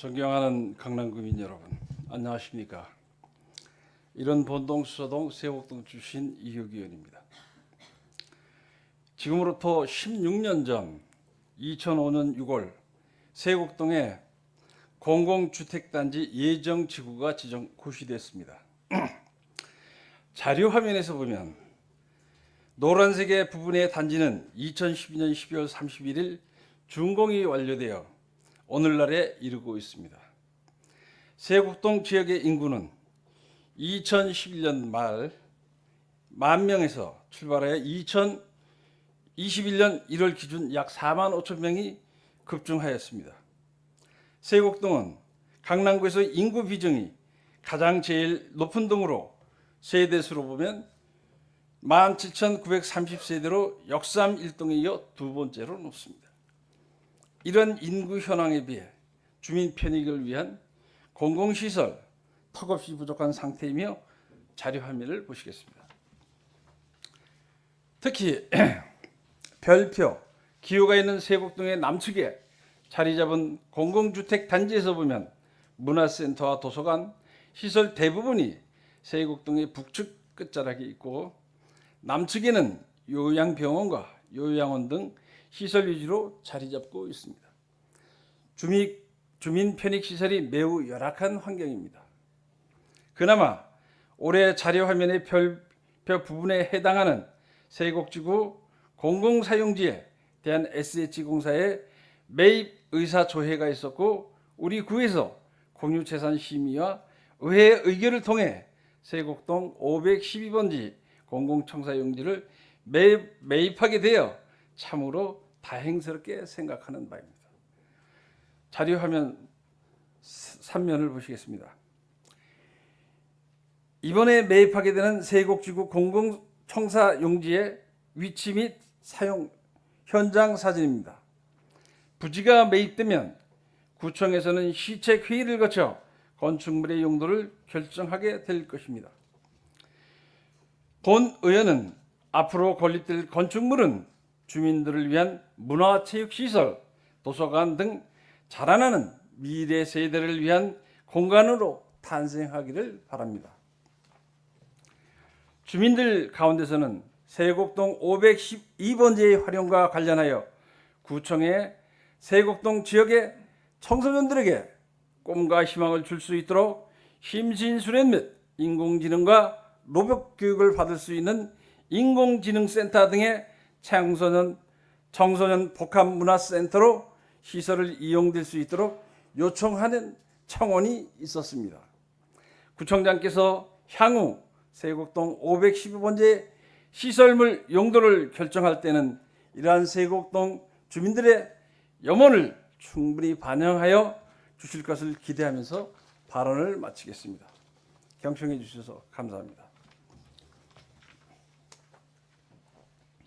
존경하는 강남구민 여러분, 안녕하십니까? 이런 본동 수서동 세곡동 출신 이혁 의원입니다. 지금으로부터 16년 전 2005년 6월 세곡동에 공공주택단지 예정 지구가 지정 고시됐습니다. 자료 화면에서 보면 노란색의 부분의 단지는 2012년 12월 31일 준공이 완료되어 오늘날에 이르고 있습니다. 세곡동 지역의 인구는 2011년 말 만 명에서 출발하여 2021년 1월 기준 약 4만 5천 명이 급증하였습니다. 세곡동은 강남구에서 인구 비중이 가장 제일 높은 동으로 세대수로 보면 17,930세대로 역삼 1동에 이어 두 번째로 높습니다. 이런 인구 현황에 비해 주민 편익을 위한 공공시설 턱없이 부족한 상태이며 자료 화면을 보시겠습니다. 특히 별표 기호가 있는 세곡동의 남측에 자리 잡은 공공주택 단지에서 보면 문화센터와 도서관 시설 대부분이 세곡동의 북측 끝자락에 있고 남측에는 요양병원과 요양원 등 시설 위주로 자리 잡고 있습니다. 주민, 주민 편익 시설이 매우 열악한 환경입니다. 그나마 올해 자료 화면의 별표 부분에 해당하는 세곡지구 공공사용지에 대한 SH공사의 매입 의사 조회가 있었고 우리 구에서 공유재산 심의와 의회 의결을 통해 세곡동 512번지 공공청사용지를 매입, 매입하게 되어 참으로 다행스럽게 생각하는 바입니다. 자료 화면 3면을 보시겠습니다. 이번에 매입하게 되는 세곡지구 공공청사 용지의 위치 및 사용 현장 사진입니다. 부지가 매입되면 구청에서는 시책 회의를 거쳐 건축물의 용도를 결정하게 될 것입니다. 본 의원은 앞으로 건립될 건축물은 주민들을 위한 문화체육시설, 도서관 등 자라나는 미래 세대를 위한 공간으로 탄생하기를 바랍니다. 주민들 가운데서는 세곡동 512번지의 활용과 관련하여 구청에 세곡동 지역의 청소년들에게 꿈과 희망을 줄 수 있도록 심신수련 및 인공지능과 로봇 교육을 받을 수 있는 인공지능센터 등의 청소년 청소년 복합문화센터로 시설을 이용될 수 있도록 요청하는 청원이 있었습니다. 구청장께서 향후 세곡동 512번지 시설물 용도를 결정할 때는 이러한 세곡동 주민들의 염원을 충분히 반영하여 주실 것을 기대하면서 발언을 마치겠습니다. 경청해 주셔서 감사합니다.